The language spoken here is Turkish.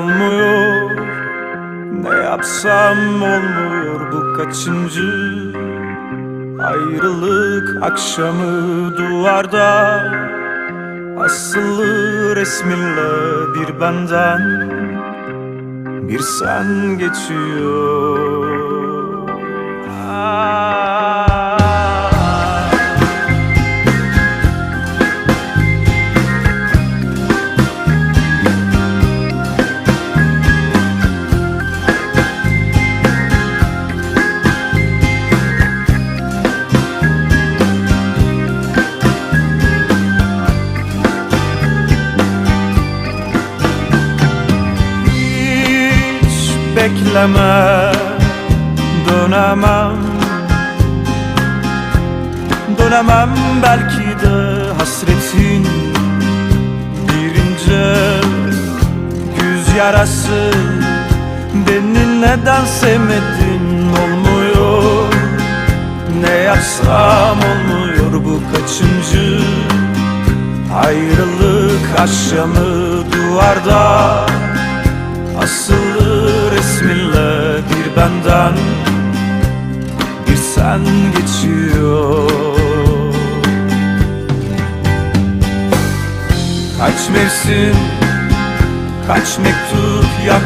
olmuyor. Ne yapsam olmuyor bu kaçıncı Ayrılık akşamı duvarda. Asılı resminle bir benden Bir sen geçiyor bekleme dönemem. Dönemem belki de hasretin bir ince yarası. Beni neden sevmedin olmuyor? Ne yapsam olmuyor bu kaçıncı Ayrılık akşamı duvarda? Asılı resminle bir benden Bir sen geçiyor. Kaç mevsim, kaç mektup yak